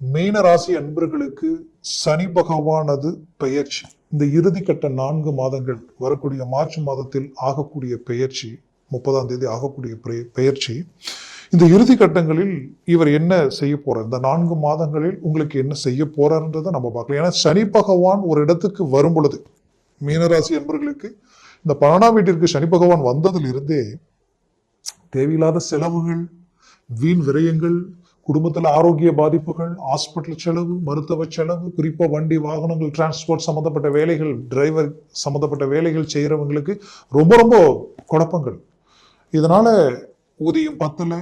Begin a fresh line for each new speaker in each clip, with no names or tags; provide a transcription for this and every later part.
மீன ராசி அன்பர்களுக்கு சனி பகவானது பெயர்ச்சி. இந்த இறுதிக்கட்ட நான்கு மாதங்கள் வரக்கூடிய மார்ச் மாதத்தில் ஆகக்கூடிய பெயர்ச்சி முப்பதாம் தேதி ஆகக்கூடிய பெயர்ச்சி. இந்த இறுதி கட்டங்களில் இவர் என்ன செய்ய போறார்? இந்த நான்கு மாதங்களில் உங்களுக்கு என்ன செய்ய போறாருன்றதை நம்ம பார்க்கலாம். ஏன்னா சனி பகவான் ஒரு இடத்துக்கு வரும் பொழுது மீனராசி அன்பர்களுக்கு இந்த பன்னெண்டாம் வீட்டிற்கு சனி பகவான் வந்ததிலிருந்தே தேவையில்லாத செலவுகள் வீண் விரயங்கள் குடும்பத்தில் ஆரோக்கிய பாதிப்புகள் ஹாஸ்பிட்டல் செலவு மருத்துவ செலவு குறிப்பாக வண்டி வாகனங்கள் டிரான்ஸ்போர்ட் சம்மந்தப்பட்ட வேலைகள் டிரைவர் சம்மந்தப்பட்ட வேலைகள் செய்கிறவங்களுக்கு ரொம்ப ரொம்ப குழப்பங்கள். இதனால் ஊதியம் பத்தலை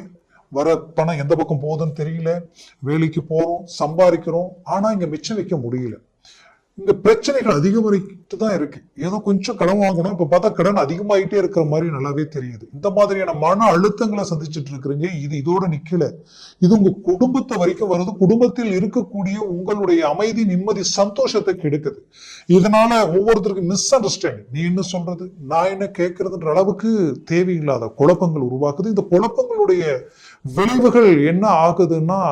வர பணம் எந்த பக்கம் போகுதுன்னு தெரியல வேலைக்கு போகிறோம் சம்பாதிக்கிறோம் ஆனால் இங்கே மிச்சம் வைக்க முடியல. இந்த பிரச்சனைகள் அதிகமாகிட்டு தான் இருக்கு. ஏதோ கொஞ்சம் கடன் வாங்கணும். இப்ப பார்த்தா கடன் அதிகமாயிட்டே இருக்கிற மாதிரி நல்லாவே தெரியுது. இந்த மாதிரியான மன அழுத்தங்களை சந்திச்சுட்டு இருக்கிறீங்க. இது இதோட நிக்கல. இது உங்க குடும்பத்தை வரைக்கும் வருது. குடும்பத்தில் இருக்கக்கூடிய உங்களுடைய அமைதி நிம்மதி சந்தோஷத்தை கெடுக்குது. இதனால ஒவ்வொருத்தருக்கும் மிஸ் அண்டர்ஸ்டாண்டிங் நீ என்ன சொல்றது? நான் என்ன கேட்கறதுன்ற அளவுக்கு தேவையில்லாத குழப்பங்கள் உருவாக்குது. இந்த குழப்பங்களுடைய விளைவுகள் என்ன ஆகுதுன்னா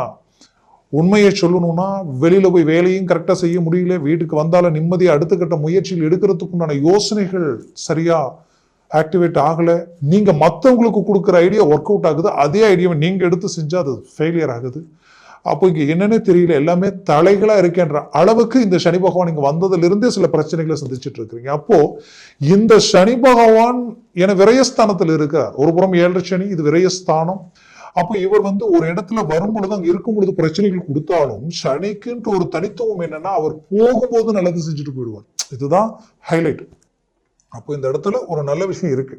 உண்மையை சொல்லணும்னா வெளியில் போய் வேலையும் கரெக்டாக செய்ய முடியல வீட்டுக்கு வந்தாலும் நிம்மதியாக அடுத்த கட்ட முயற்சியில் எடுக்கிறதுக்குண்டான யோசனைகள் சரியாக ஆக்டிவேட் ஆகலை. நீங்கள் மற்றவங்களுக்கு கொடுக்குற ஐடியா ஒர்க் அவுட் ஆகுது அதே ஐடியாவை நீங்கள் எடுத்து செஞ்சால் அது ஃபெயிலியர் ஆகுது. அப்போ இங்கே என்னென்னே தெரியல எல்லாமே தலைகளாக இருக்கேன்ற அளவுக்கு இந்த சனி பகவான் இங்க வந்ததுலேருந்தே சில பிரச்சனைகளை சந்திச்சுட்டு இருக்கிறீங்க. அப்போது இந்த சனி பகவான் என விரயஸ்தானத்தில் இருக்கிறார் ஒரு புறம் ஏழரை சனி இது விரயஸ்தானம். அப்போ இவர் வந்து ஒரு இடத்துல வரும் பொழுது அங்க இருக்கும் பொழுது பிரச்சனைகள் கொடுத்தாலும் சனிக்குன்ற ஒரு தனித்துவம் என்னன்னா அவர் போகும்போது நல்லது செஞ்சுட்டு போயிடுவார். இதுதான் ஹைலைட் அப்போ இந்த இடத்துல ஒரு நல்ல விஷயம் இருக்கு.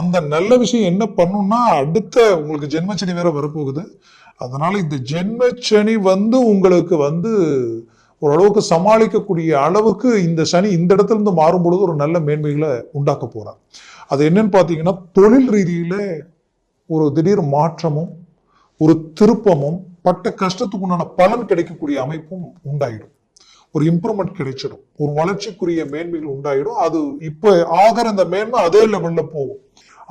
அந்த நல்ல விஷயம் என்ன பண்ணும்னா அடுத்த உங்களுக்கு ஜென்மச்சனி வேற வரப்போகுது. அதனால இந்த ஜென்மச்சனி வந்து உங்களுக்கு வந்து ஓரளவுக்கு சமாளிக்கக்கூடிய அளவுக்கு இந்த சனி இந்த இடத்துல இருந்து மாறும் பொழுது ஒரு நல்ல மேன்மைகளை உண்டாக்க போறார். அது என்னன்னு பார்த்தீங்கன்னா தொழில் ரீதியில ஒரு திடீர் மாற்றமும் ஒரு திருப்பமும் பட்ட கஷ்டத்துக்கு உண்டான பலன் கிடைக்கக்கூடிய அமைப்பும் உண்டாயிடும். ஒரு இம்ப்ரூவ்மெண்ட் கிடைச்சிடும். ஒரு வளர்ச்சிக்குரிய மேன்மைகள் உண்டாயிடும். அது இப்போ ஆகிற அந்த மேன்மை அதே லெவலில் போகும்.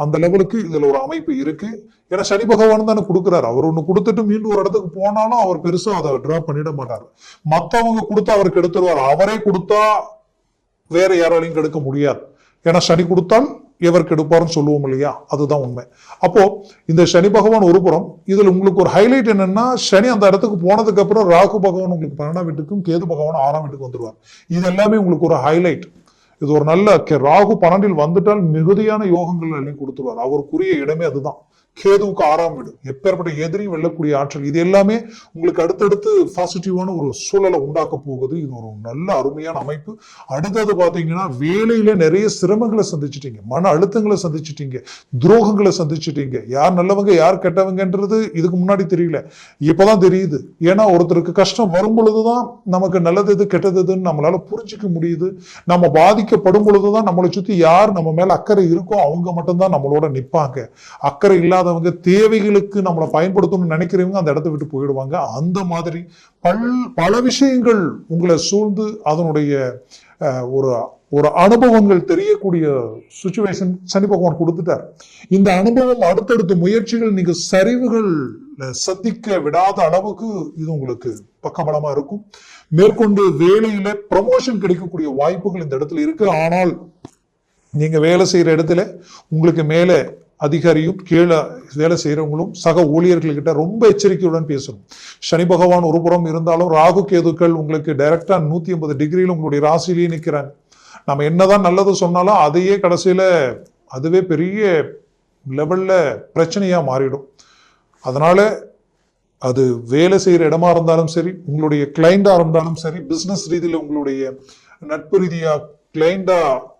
அந்த லெவலுக்கு இதில் ஒரு அமைப்பு இருக்கு. ஏன்னா சனி பகவான் தானே கொடுக்குறாரு. அவர் ஒன்று கொடுத்துட்டு மீண்டும் ஒரு இடத்துக்கு போனாலும் அவர் பெருசாக அதை ட்ரா பண்ணிட மாட்டார். மத்தவங்க கொடுத்தா அவருக்கு எடுத்துருவார். அவரே கொடுத்தா வேற யாராலையும் கெடுக்க முடியாது. ஏன்னா சனி கொடுத்தால் எவர் கெடுப்பார்னு சொல்லுவோம் இல்லையா? அதுதான் உண்மை. அப்போ இந்த சனி பகவான் ஒரு புறம் இதில் உங்களுக்கு ஒரு ஹைலைட் என்னன்னா சனி அந்த இடத்துக்கு போனதுக்கு அப்புறம் ராகு பகவான் உங்களுக்கு பன்னெண்டாம் வீட்டுக்கும் கேது பகவான் ஆறாம் வீட்டுக்கு வந்துடுவார் இது எல்லாமே உங்களுக்கு ஒரு ஹைலைட் இது ஒரு நல்ல கே- ராகு பன்னெண்டில் வந்துட்டால் மிகுதியான யோகங்கள் எல்லாம் கொடுத்துருவார். அவருக்குரிய இடமே அதுதான். கேதுவுக்கு ஆறாம் வீடு. எப்பேற்பட்ட எதிரி வெல்லக்கூடிய ஆற்றல் இது எல்லாமே உங்களுக்கு அடுத்தடுத்து பாசிட்டிவான ஒரு சூழலை உண்டாக்க போகுது. இது ஒரு நல்ல அருமையான அமைப்பு. அடுத்தது பார்த்தீங்கன்னா வேலையில நிறைய சிரமங்களை சந்திச்சிட்டீங்க. மன அழுத்தங்களை சந்திச்சிட்டீங்க. துரோகங்களை சந்திச்சிட்டீங்க. யார் நல்லவங்க யார் கெட்டவங்கன்றது இதுக்கு முன்னாடி தெரியல. இப்போதான் தெரியுது. ஏன்னா ஒருத்தருக்கு கஷ்டம் வரும் பொழுதுதான் நமக்கு நல்லது எது கெட்டது எதுன்னு நம்மளால புரிஞ்சுக்க முடியுது. நம்ம பாதிக்கப்படும் பொழுதுதான் நம்மளை சுத்தி யார் நம்ம மேல அக்கறை இருக்கோ அவங்க மட்டும்தான் நம்மளோட நிப்பாங்க. அக்கறை இல்லாதவங்க தேவைகளுக்கு நம்மளை பயன்படுத்தணும்னு நினைக்கிறவங்க அந்த இடத்த விட்டு போயிடுவாங்க. அந்த மாதிரி பல் பல விஷயங்கள் உங்களை சூழ்ந்து அதனுடைய ஒரு ஒரு அனுபவங்கள் தெரியக்கூடிய சுச்சுவேஷன் சனி பகவான் கொடுத்துட்டார். இந்த அனுபவம் அடுத்தடுத்த முயற்சிகள் நீங்கள் சரிவுகள் சந்திக்க விடாத அளவுக்கு இது உங்களுக்கு பக்கபலமா இருக்கும். மேற்கொண்டு வேலையில ப்ரமோஷன் கிடைக்கக்கூடிய வாய்ப்புகள் இந்த இடத்துல இருக்கு. ஆனால் நீங்கள் வேலை செய்கிற இடத்துல உங்களுக்கு மேலே அதிகாரியும் கீழே வேலை செய்கிறவங்களும் சக ஊழியர்கள்கிட்ட ரொம்ப எச்சரிக்கையுடன் பேசணும். சனி பகவான் ஒரு புறம் இருந்தாலும் ராகு கேதுக்கள் உங்களுக்கு டைரக்டா நூற்றி ஐம்பது டிகிரியில் உங்களுடைய ராசிலேயே நிற்கிறாங்க நம்ம என்னதான் நல்லது சொன்னாலும் அதையே கடைசியில் அதுவே பெரிய லெவலில் பிரச்சனையாக மாறிடும். அதனால் அது வேலை செய்கிற இடமா இருந்தாலும் சரி உங்களுடைய கிளைண்டாக இருந்தாலும் சரி பிஸ்னஸ் ரீதியில் உங்களுடைய நட்பு ரீதியாக கிளைண்டா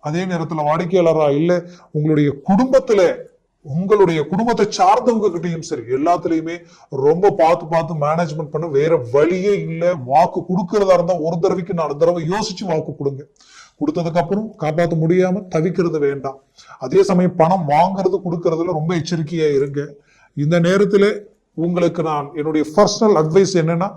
அதே நேரத்தில் வாடிக்கையாளராக இல்லை உங்களுடைய குடும்பத்தில் உங்களுடைய குடும்பத்தை சார்ந்தவங்க கிட்டையும் சரி எல்லாத்துலயுமே ரொம்ப பார்த்து பார்த்து மேனேஜ்மெண்ட் பண்ண வேற வழியே இல்லை. வாக்கு கொடுக்கறதா இருந்தா ஒரு தடவைக்கு நாலு தடவை யோசிச்சு வாக்கு கொடுங்க. கொடுத்ததுக்கு அப்புறம் காப்பாற்ற முடியாம தவிக்கிறது வேண்டாம். அதே சமயம் பணம் வாங்குறது கொடுக்கறதுல ரொம்ப எச்சரிக்கையா இருங்க. இந்த நேரத்துல உங்களுக்கு நான் என்னுடைய பர்சனல் அட்வைஸ் என்னன்னா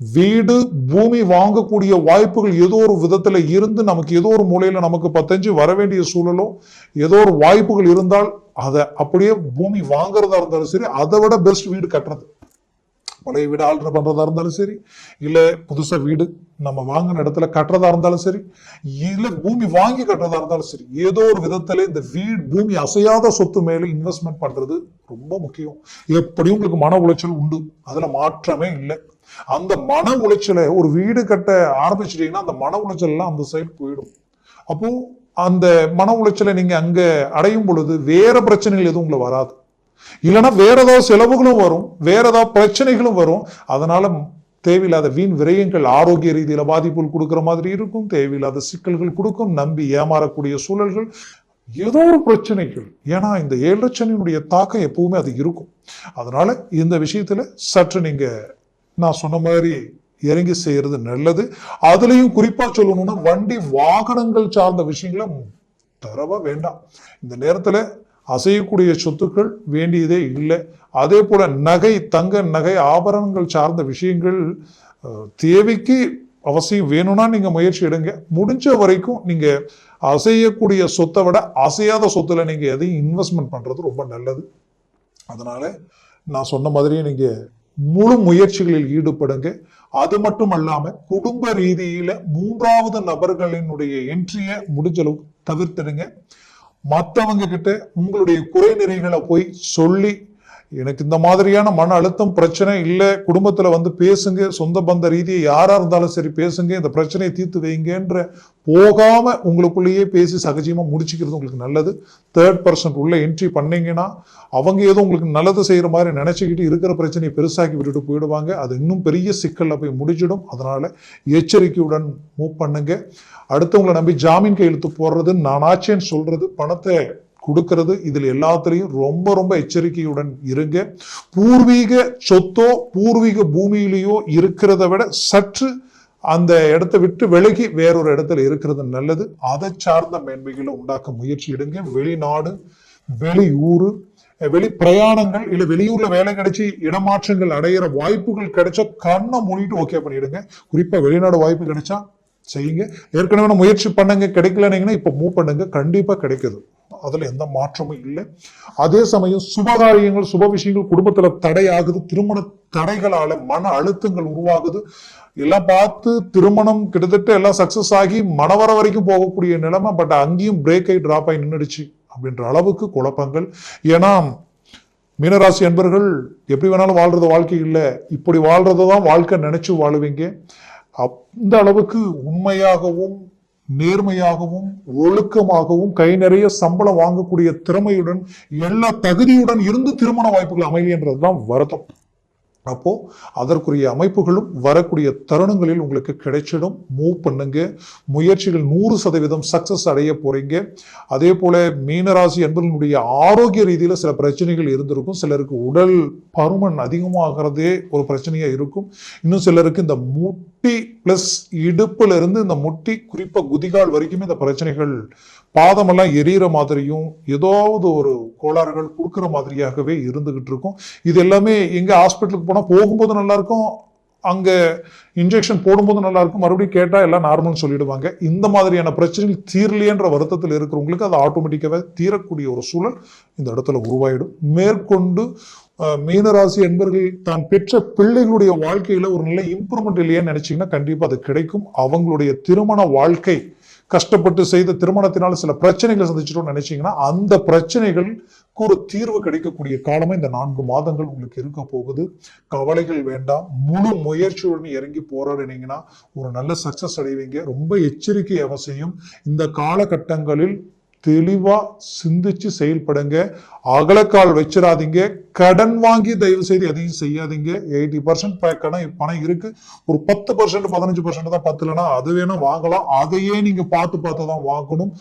வீடு பூமி வாங்கக்கூடிய வாய்ப்புகள் ஏதோ ஒரு விதத்தில் இருந்து நமக்கு ஏதோ ஒரு மூலையில் நமக்கு பத்தஞ்சு வர வேண்டிய சூழலோ ஏதோ ஒரு வாய்ப்புகள் இருந்தால் அதை அப்படியே பூமி வாங்குறதா இருந்தாலும் சரி அதை விட பெஸ்ட் வீடு கட்டுறது. பழைய வீடு ஆல்டர் பண்ணுறதா இருந்தாலும் சரி இல்லை புதுசாக வீடு நம்ம வாங்கின இடத்துல கட்டுறதா இருந்தாலும் சரி இல்லை பூமி வாங்கி கட்டுறதா இருந்தாலும் சரி ஏதோ ஒரு விதத்தில் இந்த வீடு பூமி அசையாத சொத்து மேலே இன்வெஸ்ட்மெண்ட் பண்ணுறது ரொம்ப முக்கியம். எப்படியும் உங்களுக்கு மன உளைச்சல் உண்டு. அதில் மாற்றமே இல்லை. அந்த மன உளைச்சலை ஒரு வீடு கட்ட ஆரம்பிச்சிட்டீங்கன்னா அந்த மன உளைச்சல் எல்லாம் அந்த சைடு போயிடும். அப்போ அந்த மன உளைச்சலை நீங்க அங்க அடையும் பொழுது வேற பிரச்சனைகள் எதுவும் உங்களை வராது. இல்லைன்னா வேற ஏதாவது செலவுகளும் வரும் வேற ஏதாவது பிரச்சனைகளும் வரும். அதனால தேவையில்லாத வீண் விரயங்கள் ஆரோக்கிய ரீதியில பாதிப்புகள் கொடுக்கிற மாதிரி இருக்கும் தேவையில்லாத சிக்கல்கள் கொடுக்கும் நம்பி ஏமாறக்கூடிய சூழல்கள் ஏதோ ஒரு பிரச்சனைகள். ஏன்னா இந்த ஏழு சனியினுடைய தாக்கம் எப்பவுமே அது இருக்கும். அதனால இந்த விஷயத்துல சற்று நீங்க நான் சொன்ன மாதிரி இறங்கி செய்யறது நல்லது. அதுலேயும் குறிப்பாக சொல்லணும்னா வண்டி வாகனங்கள் சார்ந்த விஷயங்களை தரவா வேண்டாம். இந்த நேரத்தில் அசையக்கூடிய சொத்துக்கள் வேண்டியதே இல்லை. அதே போல் நகை தங்க நகை ஆபரணங்கள் சார்ந்த விஷயங்கள் தேவைக்கு அவசியம் வேணும்னா நீங்கள் முயற்சி எடுங்க. முடிஞ்ச வரைக்கும் நீங்கள் அசையக்கூடிய சொத்தை விட அசையாத சொத்துல நீங்கள் எதையும் இன்வெஸ்ட்மெண்ட் பண்ணுறது ரொம்ப நல்லது. அதனால் நான் சொன்ன மாதிரியே நீங்கள் முழு முயற்சிகளில் ஈடுபடுங்க. அது மட்டும் அல்லாம குடும்ப ரீதியில மூன்றாவது நபர்களினுடைய என்ட்ரியை முடிஞ்ச அளவுக்கு தவிர்த்துடுங்க. மற்றவங்க கிட்ட உங்களுடைய குறை நிறைகளை போய் சொல்லி எனக்கு இந்த மாதிரியான மன அழுத்தம் பிரச்சனை இல்லை குடும்பத்தில் வந்து பேசுங்க சொந்த பந்த ரீதியை யாராக இருந்தாலும் சரி பேசுங்க இந்த பிரச்சனையை தீர்த்து வைங்கன்ற போகாமல் உங்களுக்குள்ளேயே பேசி சகஜியமாக முடிச்சுக்கிறது உங்களுக்கு நல்லது. தேர்ட் பர்சன் உள்ளே என்ட்ரி பண்ணிங்கன்னா அவங்க ஏதோ உங்களுக்கு நல்லது செய்கிற மாதிரி நினச்சிக்கிட்டு இருக்கிற பிரச்சனையை பெருசாக்கி விட்டுட்டு போயிடுவாங்க. அது இன்னும் பெரிய சிக்கலில் போய் முடிஞ்சிடும். அதனால் எச்சரிக்கையுடன் மூவ் பண்ணுங்க. அடுத்தவங்களை நம்பி ஜாமீன் கையெழுத்து போடுறது நானாச்சேன்னு சொல்கிறது பணத்தை கொடுக்கறது. இதில் எல்லாத்துலேயும் ரொம்ப ரொம்ப எச்சரிக்கையுடன் இருங்க. பூர்வீக சொத்தோ பூர்வீக பூமியிலேயோ இருக்கிறத விட சற்று அந்த இடத்தை விட்டு விலகி வேறொரு இடத்துல இருக்கிறது நல்லது. அதை சார்ந்த மேன்மைகளை உண்டாக்க முயற்சி எடுங்க. வெளிநாடு வெளியூர் வெளி பிரயாணங்கள் இல்லை வெளியூர்ல வேலை கிடைச்சி இடமாற்றங்கள் அடையிற வாய்ப்புகள் கிடைச்சா கண்ணை மூடிட்டு ஓகே பண்ணிடுங்க. குறிப்பா வெளிநாடு வாய்ப்பு கிடைச்சா செய்யுங்க. ஏற்கனவே முயற்சி பண்ணுங்க. கிடைக்கலனீங்கன்னா இப்ப மூவ் பண்ணுங்க. கண்டிப்பா கிடைக்குது. அதில் எந்த மாற்றமும் இல்லை. அதே சமயம் சுபகாரியங்கள் சுப விஷயங்கள் குடும்பத்தில் தடையாகுது திருமண தடைகளால் மன அழுத்தங்கள் உருவாகுது. எல்லாம் பார்த்து திருமணம் கிட்டத்தட்ட எல்லாம் சக்சஸ் ஆகி மனவர வரைக்கும் போகக்கூடிய நிலைமை பட் அங்கேயும் பிரேக் ஆகி டிராப் ஆகி நின்றுடுச்சு அப்படின்ற அளவுக்கு குழப்பங்கள். ஏன்னா மீனராசி அன்பர்கள் எப்படி வேணாலும் வாழ்றது வாழ்க்கை இல்லை. இப்படி வாழ்றது தான் வாழ்க்கை நினைச்சு வாழுவீங்க. அந்த அளவுக்கு உண்மையாகவும் நேர்மையாகவும் ஒழுக்கமாகவும் கை நிறைய சம்பளம் வாங்கக்கூடிய திறமையுடன் எல்லா தகுதியுடன் இருந்து திருமண வாய்ப்புகள் அமையன்றதுதான் வருத்தம். அப்போ அதற்குரிய அமைப்புகளும் வரக்கூடிய தருணங்களில் உங்களுக்கு கிடைச்சிடும். மூவ் பண்ணுங்க. முயற்சிகள் நூறு சதவீதம் சக்சஸ் அடைய போறீங்க. அதே போல மீனராசி என்பதனுடைய ஆரோக்கிய ரீதியில் சில பிரச்சனைகள் இருந்திருக்கும். சிலருக்கு உடல் பருமன் அதிகமாகிறதே ஒரு பிரச்சனையா இருக்கும். இன்னும் சிலருக்கு இந்த முட்டி ப்ளஸ் இடுப்புலேருந்து இந்த முட்டி குறிப்பாக குதிகால் வரைக்குமே இந்த பிரச்சனைகள் பாதமெல்லாம் எரியிற மாதிரியும் ஏதாவது ஒரு கோளாறுகள் கொடுக்குற மாதிரியாகவே இருந்துக்கிட்டு இருக்கும். இது எல்லாமே எங்கே ஹாஸ்பிட்டலுக்கு போனால் போகும்போது நல்லாயிருக்கும் அங்கே இன்ஜெக்ஷன் போடும்போது நல்லா இருக்கும் மறுபடியும் கேட்டால் எல்லாம் நார்மல்னு சொல்லிடுவாங்க. இந்த மாதிரியான பிரச்சனைகள் தீரலையன்ற வருத்தத்தில் இருக்கிறவங்களுக்கு அது ஆட்டோமேட்டிக்காகவே தீரக்கூடிய ஒரு சூழல் இந்த இடத்துல உருவாயிடும். மேற்கொண்டு மீனராசி என்பர்கள் தான் பெற்ற பிள்ளைகளுடைய வாழ்க்கையில ஒரு நல்ல இம்ப்ரூவ்மெண்ட் இல்லையான்னு நினைச்சீங்கன்னா கண்டிப்பா அது கிடைக்கும். அவங்களுடைய திருமண வாழ்க்கை கஷ்டப்பட்டு செய்த திருமணத்தினால சில பிரச்சனைகளை சந்திச்சிட்டோம்னு நினைச்சீங்கன்னா அந்த பிரச்சனைகளுக்கு ஒரு தீர்வு கிடைக்கக்கூடிய காலமா இந்த நான்கு மாதங்கள் உங்களுக்கு இருக்க போகுது. கவலைகள் வேண்டாம். முழு முயற்சியுடன் இறங்கி போராடினீங்கன்னா ஒரு நல்ல சக்சஸ் அடைவீங்க. ரொம்ப எச்சரிக்கை அவசியம். இந்த காலகட்டங்களில் தெளிவா சிந்திச்சு செயல்படுங்க. அகலக்கால் வச்சிடாதீங்க கடன் வாங்கி தயவு செய்து எதையும் செய்யாதீங்க. எயிட்டி பர்சன்ட் கடன் பணம் இருக்கு. ஒரு பத்து பர்சன்ட் பதினஞ்சு பர்சன்ட் தான் பத்துலனா அது வேணும் வாங்கலாம். அதையே நீங்க பார்த்து பார்த்து தான் வாங்கணும்.